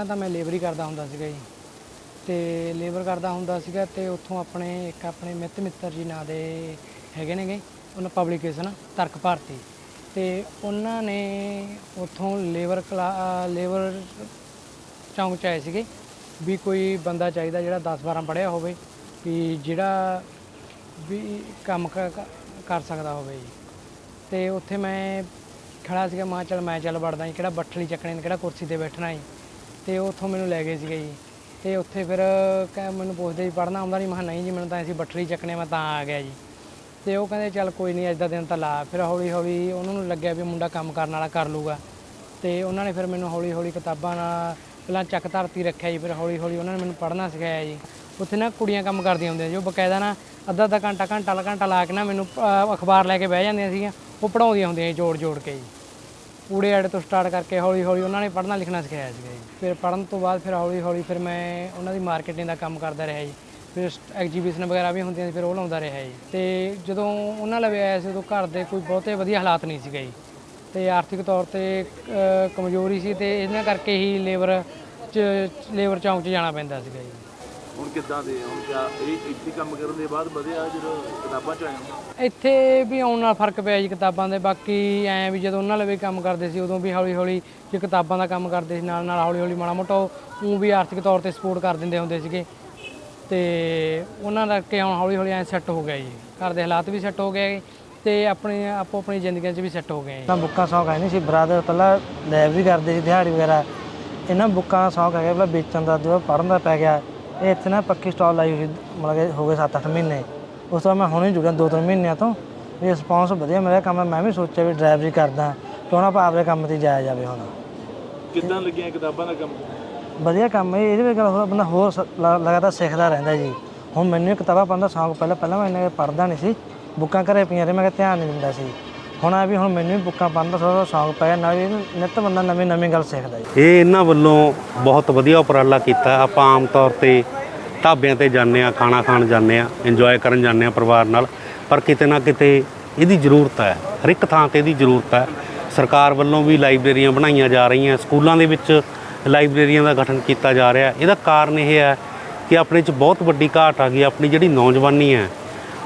ਪਹਿਲਾਂ ਤਾਂ ਮੈਂ ਲੇਬਰ ਹੀ ਕਰਦਾ ਹੁੰਦਾ ਸੀਗਾ ਜੀ। ਤੇ ਲੇਬਰ ਕਰਦਾ ਹੁੰਦਾ ਸੀਗਾ ਤੇ ਉੱਥੋਂ ਆਪਣੇ ਇੱਕ ਆਪਣੇ ਮਿੱਤ ਮਿੱਤਰ ਜੀ ਨਾਂ ਦੇ ਹੈਗੇ ਨੇਗੇ, ਉਹਨਾਂ ਪਬਲੀਕੇਸ਼ਨ ਤਰਕ ਭਾਰਤੀ। ਤੇ ਉਹਨਾਂ ਨੇ ਉੱਥੋਂ ਲੇਬਰ ਕਲਾ ਲੇਬਰ ਚੌਂਕ ਚ ਆਏ ਸੀਗੇ ਵੀ ਕੋਈ ਬੰਦਾ ਚਾਹੀਦਾ ਜਿਹੜਾ 10 12 ਪੜ੍ਹਿਆ ਹੋਵੇ ਵੀ ਜਿਹੜਾ ਵੀ ਕੰਮ ਕ- ਕ- ਕਰ ਸਕਦਾ ਹੋਵੇ ਜੀ। ਤੇ ਉੱਥੇ ਮੈਂ ਖੜਾ ਸੀਗਾ, ਮਾਂ ਚੱਲ ਮੈਂ ਚੱਲ ਵੜਦਾ ਜੀ, ਕਿਹੜਾ ਬੱਠਲੀ ਚੱਕਣੇ ਨੇ, ਕਿਹੜਾ ਕੁਰਸੀ ਤੇ ਬੈਠਣਾ ਜੀ। ਤੇ ਉੱਥੋਂ ਮੈਨੂੰ ਲੈ ਗਏ ਸੀਗੇ ਜੀ। ਤੇ ਉੱਥੇ ਫਿਰ ਕਹਿ ਮੈਨੂੰ ਪੁੱਛਦੇ ਜੀ ਪੜ੍ਹਨਾ ਆਉਂਦਾ ਨਹੀਂ ਮੈਂ ਕਿਹਾ ਨਹੀਂ ਜੀ, ਮੈਨੂੰ ਤਾਂ ਅਸੀਂ ਬੱਠਲੀ ਚੱਕਣੇ ਮੈਂ ਤਾਂ ਆ ਗਿਆ ਜੀ। ਤੇ ਉਹ ਕਹਿੰਦੇ ਚੱਲ ਕੋਈ ਨਹੀਂ ਅੱਜ ਦਾ ਦਿਨ ਤਾਂ ਲਾ। ਫਿਰ ਹੌਲੀ ਹੌਲੀ ਉਹਨਾਂ ਨੂੰ ਲੱਗਿਆ ਵੀ ਮੁੰਡਾ ਕੰਮ ਕਰਨ ਵਾਲਾ ਕਰ ਲੂਗਾ ਤੇ ਉਹਨਾਂ ਨੇ ਫਿਰ ਮੈਨੂੰ ਹੌਲੀ ਹੌਲੀ ਕਿਤਾਬਾਂ ਨਾਲ ਪਹਿਲਾਂ ਚੱਕ ਧਰਤੀ ਰੱਖਿਆ ਜੀ, ਫਿਰ ਹੌਲੀ ਹੌਲੀ ਉਹਨਾਂ ਨੇ ਮੈਨੂੰ ਪੜ੍ਹਨਾ ਸਿਖਾਇਆ ਜੀ। ਉੱਥੇ ਨਾ ਕੁੜੀਆਂ ਕੰਮ ਕਰਦੀਆਂ ਹੁੰਦੀਆਂ ਜੋ ਬਕਾਇਦਾ ਨਾ ਅੱਧਾ ਅੱਧਾ ਘੰਟਾ ਘੰਟਾ ਲਾ ਘੰਟਾ ਲਾ ਕੇ ਨਾ ਮੈਨੂੰ ਅਖਬਾਰ ਲੈ ਕੇ ਬਹਿ ਜਾਂਦੀਆਂ ਸੀਗੀਆਂ, ਉਹ ਪੜਾਉਂਦੀਆਂ ਹੁੰਦੀਆਂ ਜੀ ਜੋੜ ਜੋੜ ਕੇ ਜੀ। ਊੜੇ ਆੜੇ ਤੋਂ ਸਟਾਰਟ ਕਰਕੇ ਹੌਲੀ ਹੌਲੀ ਉਹਨਾਂ ਨੇ ਪੜ੍ਹਨਾ ਲਿਖਣਾ ਸਿਖਾਇਆ ਸੀਗਾ ਜੀ। ਫਿਰ ਪੜ੍ਹਨ ਤੋਂ ਬਾਅਦ ਫਿਰ ਹੌਲੀ ਹੌਲੀ ਫਿਰ ਮੈਂ ਉਹਨਾਂ ਦੀ ਮਾਰਕੀਟਿੰਗ ਦਾ ਕੰਮ ਕਰਦਾ ਰਿਹਾ ਜੀ। ਫਿਰ ਐਗਜੀਬਿਸ਼ਨ ਵਗੈਰਾ ਵੀ ਹੁੰਦੀਆਂ ਸੀ, ਫਿਰ ਉਹ ਲਾਉਂਦਾ ਰਿਹਾ ਜੀ। ਤੇ ਜਦੋਂ ਉਹਨਾਂ ਲਵੇ ਆਇਆ ਸੀ, ਉਦੋਂ ਘਰ ਦੇ ਕੋਈ ਬਹੁਤੇ ਵਧੀਆ ਹਾਲਾਤ ਨਹੀਂ ਸੀਗੇ ਜੀ। ਤੇ ਆਰਥਿਕ ਤੌਰ ਤੇ ਕਮਜ਼ੋਰੀ ਸੀ ਤੇ ਇਹਨਾਂ ਕਰਕੇ ਹੀ ਲੇਬਰ ਚ, ਲੇਬਰ ਚੌਂਕ 'ਚ ਜਾਣਾ ਪੈਂਦਾ ਸੀਗਾ ਜੀ। ਹੁਣ ਕਿੱਦਾਂ ਦੇ ਹੁਣ ਕਿਆ ਇਹ ਇੱਥੇ ਕੰਮ ਕਰਨ ਦੇ ਬਾਅਦ ਵਧਿਆ ਜਦੋਂ ਕਿਤਾਬਾਂ ਚ ਹੋ? ਇੱਥੇ ਵੀ ਆਉਣ ਨਾਲ ਫ਼ਰਕ ਪਿਆ ਜੀ ਕਿਤਾਬਾਂ ਦੇ ਬਾਕੀ ਐ ਵੀ ਜਦੋਂ ਉਹਨਾਂ ਲਵੇ ਕੰਮ ਕਰਦੇ ਸੀ ਉਦੋਂ ਵੀ ਹੌਲੀ ਹੌਲੀ ਜੇ ਕਿਤਾਬਾਂ ਦਾ ਕੰਮ ਕਰਦੇ ਸੀ ਨਾਲ ਨਾਲ ਹੌਲੀ ਹੌਲੀ ਮਾੜਾ ਮੋਟਾ ਉਹ ਵੀ ਆਰਥਿਕ ਤੌਰ ਤੇ ਸਪੋਰਟ ਕਰ ਦਿੰਦੇ ਹੁੰਦੇ ਸੀਗੇ। ਤੇ ਉਹਨਾਂ ਦਾ ਕਿ ਹੁਣ ਹੌਲੀ ਹੌਲੀ ਐ ਸੈੱਟ ਹੋ ਗਿਆ ਜੀ। ਘਰ ਦੇ ਹਾਲਾਤ ਵੀ ਸੈੱਟ ਹੋ ਗਏ ਤੇ ਆਪਣੇ ਆਪੋ ਆਪਣੀ ਜ਼ਿੰਦਗੀਆਂ 'ਚ ਵੀ ਸੈੱਟ ਹੋ ਗਏ ਜੀ। ਤਾਂ ਬੁੱਕਾਂ ਸ਼ੌਂਕ ਹੈ ਨਹੀਂ ਸੀ ਬਰਾਦਰ ਪਹਿਲਾਂ ਲੈਬ ਵੀ ਕਰਦੇ ਸੀ ਦਿਹਾੜੀ ਵਗੈਰਾ। ਇਹਨਾਂ ਬੁੱਕਾਂ ਦਾ ਸ਼ੌਂਕ ਹੈਗਾ ਪਹਿਲਾਂ ਵੇਚਣ ਦਾ ਜਦੋਂ ਪੜ੍ਹਨ ਦਾ ਪੈ ਗਿਆ ਇਹ ਇੱਥੇ ਨਾ ਪੱਕੀ ਸਟਾਲ ਲਾਈ ਹੋਈ ਮਤਲਬ ਕਿ ਹੋ ਗਏ 7-8 ਮਹੀਨੇ। ਉਸ ਤੋਂ ਬਾਅਦ ਮੈਂ ਹੁਣੇ ਜੁੜਿਆ 2-3 ਮਹੀਨਿਆਂ ਤੋਂ। ਵੀ ਰਿਸਪੌਂਸ ਵਧੀਆ ਮਿਲਿਆ ਕੰਮ ਮੈਂ ਵੀ ਸੋਚਿਆ ਵੀ ਡਰਾਈਵਰੀ ਕਰਦਾ ਕਿਉਂ ਨਾ ਆਪਾਂ ਆਪਦੇ ਕੰਮ ਤੇ ਜਾਇਆ ਜਾਵੇ ਹੁਣ। ਕਿੱਦਾਂ ਲੱਗੀਆਂ ਕਿਤਾਬਾਂ ਦਾ ਕੰਮ? ਵਧੀਆ ਕੰਮ ਹੈ ਇਹਦੇ ਵਿੱਚ ਗੱਲ ਹੋਰ ਬੰਦਾ ਹੋਰ ਸ- ਲ- ਲਗਾਤਾਰ ਸਿੱਖਦਾ ਰਹਿੰਦਾ ਜੀ। ਹੁਣ ਮੈਨੂੰ ਇਹ ਕਿਤਾਬਾਂ ਪੜ੍ਹਨ ਦਾ ਸ਼ੌਂਕ ਪਹਿਲਾਂ ਪਹਿਲਾਂ ਮੈਂ ਇਹਨਾਂ ਪੜ੍ਹਦਾ ਨਹੀਂ ਸੀ। ਬੁੱਕਾਂ ਘਰੇ ਪਈਆਂ ਰਹੇ ਮੈਂ ਕਿਹਾ ਧਿਆਨ ਨਹੀਂ ਦਿੰਦਾ ਸੀ। ਹੁਣ ਆ ਵੀ ਹੁਣ ਮੈਨੂੰ ਵੀ ਬੁੱਕਾਂ ਪੜ੍ਹਨ ਦਾ ਥੋੜਾ ਸ਼ੌਂਕ ਪਿਆ ਨਾਲ ਵੀ ਨਿੱਤ ਬੰਦਾ ਨਵੀਂ ਨਵੀਂ ਗੱਲ ਸਿੱਖਦਾ ਜੀ। ਇਹ ਇਹਨਾਂ ਵੱਲੋਂ ਬਹੁਤ ਵਧੀਆ ਉਪਰਾਲਾ ਕੀਤਾ ਆਪਾਂ ਆਮ ਤੌਰ ਤੇ ਢਾਬਿਆਂ ਤੇ ਜਾਂਦੇ ਆ ਖਾਣਾ ਖਾਣ ਜਾਂਦੇ ਆ ਇੰਜੋਏ ਕਰਨ ਜਾਂਦੇ ਆ ਪਰਿਵਾਰ ਨਾਲ। ਪਰ ਕਿਤੇ ਨਾ ਕਿਤੇ ਇਹਦੀ ਜ਼ਰੂਰਤ ਹੈ, ਹਰ ਇੱਕ ਥਾਂ ਤੇ ਇਹਦੀ ਜ਼ਰੂਰਤ ਹੈ। ਸਰਕਾਰ ਵੱਲੋਂ ਵੀ ਲਾਇਬ੍ਰੇਰੀਆਂ ਬਣਾਈਆਂ ਜਾ ਰਹੀਆਂ, ਸਕੂਲਾਂ ਦੇ ਵਿੱਚ ਲਾਇਬ੍ਰੇਰੀਆਂ ਦਾ ਗਠਨ ਕੀਤਾ ਜਾ ਰਿਹਾ। ਇਹਦਾ ਕਾਰਨ ਇਹ ਹੈ ਕਿ ਆਪਣੇ 'ਚ ਬਹੁਤ ਵੱਡੀ ਘਾਟ ਆ ਗਈ, ਆਪਣੀ ਜਿਹੜੀ ਨੌਜਵਾਨੀ ਹੈ।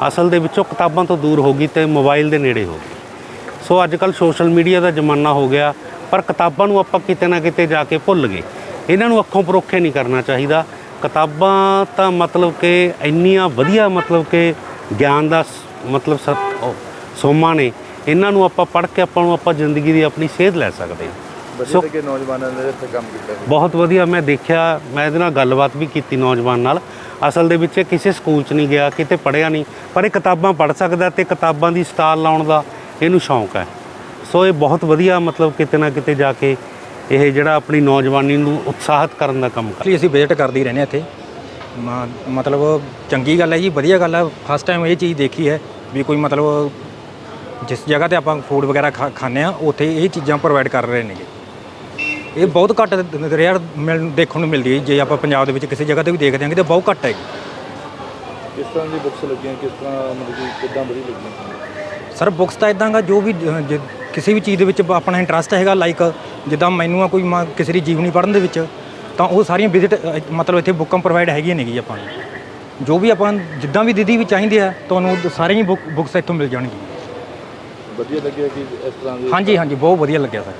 ਅਸਲ ਦੇ ਵਿੱਚੋਂ ਕਿਤਾਬਾਂ ਤੋਂ ਦੂਰ ਹੋ ਗਈ ਤੇ ਮੋਬਾਈਲ ਦੇ ਨੇੜੇ ਹੋ ਗਈ। ਸੋ ਅੱਜ ਕੱਲ ਸੋਸ਼ਲ ਮੀਡੀਆ ਦਾ ਜ਼ਮਾਨਾ ਹੋ ਗਿਆ, ਪਰ ਕਿਤਾਬਾਂ ਨੂੰ ਆਪਾਂ ਕਿਤੇ ਨਾ ਕਿਤੇ ਜਾ ਕੇ ਭੁੱਲ ਗਏ। ਇਹਨਾਂ ਨੂੰ ਅੱਖੋਂ ਪਰੋਖੇ ਨਹੀਂ ਕਰਨਾ ਚਾਹੀਦਾ। ਕਿਤਾਬਾਂ ਤਾਂ ਮਤਲਬ ਕਿ ਇੰਨੀਆਂ ਵਧੀਆ ਮਤਲਬ ਕਿ ਗਿਆਨ ਦਾ ਸ- ਮਤਲਬ ਸ- ਸੋਮਾ ਨੇ ਇਹਨਾਂ ਨੂੰ ਆਪਾਂ ਪੜ੍ਹ ਕੇ ਆਪਾਂ ਨੂੰ ਆਪਾਂ ਜ਼ਿੰਦਗੀ ਦੀ ਆਪਣੀ ਸੇਧ ਲੈ ਸਕਦੇ ਹਾਂ। ਵਧੀਆ ਲੱਗੇ ਨੌਜਵਾਨਾਂ ਨੇ ਇੱਥੇ ਕੰਮ ਕੀਤਾ ਬਹੁਤ ਵਧੀਆ ਮੈਂ ਦੇਖਿਆ ਮੈਂ ਇਹਦੇ ਨਾਲ ਗੱਲਬਾਤ ਵੀ ਕੀਤੀ ਨੌਜਵਾਨ ਨਾਲ। ਅਸਲ ਦੇ ਵਿੱਚ ਕਿਸੇ ਸਕੂਲ 'ਚ ਨਹੀਂ ਗਿਆ ਕਿਤੇ ਪੜ੍ਹਿਆ ਨਹੀਂ ਪਰ ਇਹ ਕਿਤਾਬਾਂ ਪੜ੍ਹ ਸਕਦਾ ਤੇ ਕਿਤਾਬਾਂ ਦੀ ਸਟਾਲ ਲਾਉਣ ਦਾ ਇਹਨੂੰ ਸ਼ੌਂਕ ਹੈ। ਸੋ ਇਹ ਬਹੁਤ ਵਧੀਆ ਮਤਲਬ ਕਿਤੇ ਨਾ ਕਿਤੇ ਜਾ ਕੇ ਇਹ ਜਿਹੜਾ ਆਪਣੀ ਨੌਜਵਾਨੀ ਨੂੰ ਉਤਸ਼ਾਹਿਤ ਕਰਨ ਦਾ ਕੰਮ ਕਰ ਲਈ ਅਸੀਂ ਵਿਜ਼ਿਟ ਕਰਦੇ ਹੀ ਰਹਿੰਦੇ ਹਾਂ ਇੱਥੇ। ਮ- ਮਤਲਬ ਚੰਗੀ ਗੱਲ ਹੈ ਜੀ ਵਧੀਆ ਗੱਲ ਹੈ। ਫਸਟ ਟਾਈਮ ਇਹ ਚੀਜ਼ ਦੇਖੀ ਹੈ ਵੀ ਕੋਈ ਮਤਲਬ ਜਿਸ ਜਗ੍ਹਾ ਤੇ ਆਪਾਂ ਫੂਡ ਵਗੈਰਾ ਖਾ- ਖਾਂਦੇ ਆ ਉੱਥੇ ਇਹ ਚੀਜ਼ਾਂ ਪ੍ਰੋਵਾਈਡ ਕਰ ਰਹੇ ਨੇਗੇ। ਇਹ ਬਹੁਤ ਘੱਟ ਰੇਅਰ ਮਿਲ ਦੇਖਣ ਨੂੰ ਮਿਲਦੀ ਹੈ। ਜੇ ਆਪਾਂ ਪੰਜਾਬ ਦੇ ਵਿੱਚ ਕਿਸੇ ਜਗ੍ਹਾ ਤੇ ਵੀ ਦੇਖਦੇ ਹਾਂਗੇ ਤਾਂ ਬਹੁਤ ਘੱਟ ਹੈਗੀ ਕਿਸ ਤਰ੍ਹਾਂ ਦੀ ਬੁੱਕਸ ਲੱਗੀਆਂ ਕਿਸ ਤਰ੍ਹਾਂ ਮਤਲਬ ਕਿ ਕਿੱਦਾਂ ਵਧੀਆ ਲੱਗੀਆਂ? ਸਰ ਬੁੱਕਸ ਤਾਂ ਇਦਾਂ ਗਾ ਜੋ ਵੀ ਅ, ਜੇ ਕਿਸੇ ਵੀ ਚੀਜ਼ ਦੇ ਵਿੱਚ ਆਪਣਾ ਇੰਟਰਸਟ ਹੈਗਾ ਲਾਈਕ ਜਿੱਦਾਂ ਮੈਨੂੰ ਆ ਕੋਈ ਮ- ਕਿਸੇ ਦੀ ਜੀਵਨੀ ਪੜ੍ਹਨ ਦੇ ਵਿੱਚ ਤਾਂ ਉਹ ਸਾਰੀਆਂ ਵਿਜ਼ਿਟ ਮਤਲਬ ਇੱਥੇ ਬੁੱਕਾਂ ਪ੍ਰੋਵਾਈਡ ਹੈਗੀਆਂ ਨੇਗੀ ਆਪਾਂ ਨੂੰ। ਜੋ ਵੀ ਆਪਾਂ ਜਿੱਦਾਂ ਵੀ ਦੀਦੀ ਵੀ ਚਾਹੀਦੇ ਆ ਤੁਹਾਨੂੰ ਸਾਰੀਆਂ ਹੀ ਬੁੱਕ ਬੁੱਕਸ ਇੱਥੋਂ ਮਿਲ ਜਾਣਗੀਆਂ। ਵਧੀਆ ਲੱਗਿਆ ਕਿ ਇਸ ਤਰ੍ਹਾਂ ਦੇ ਹਾਂਜੀ ਹਾਂਜੀ ਬਹੁਤ ਵਧੀਆ ਲੱਗਿਆ ਸਰ।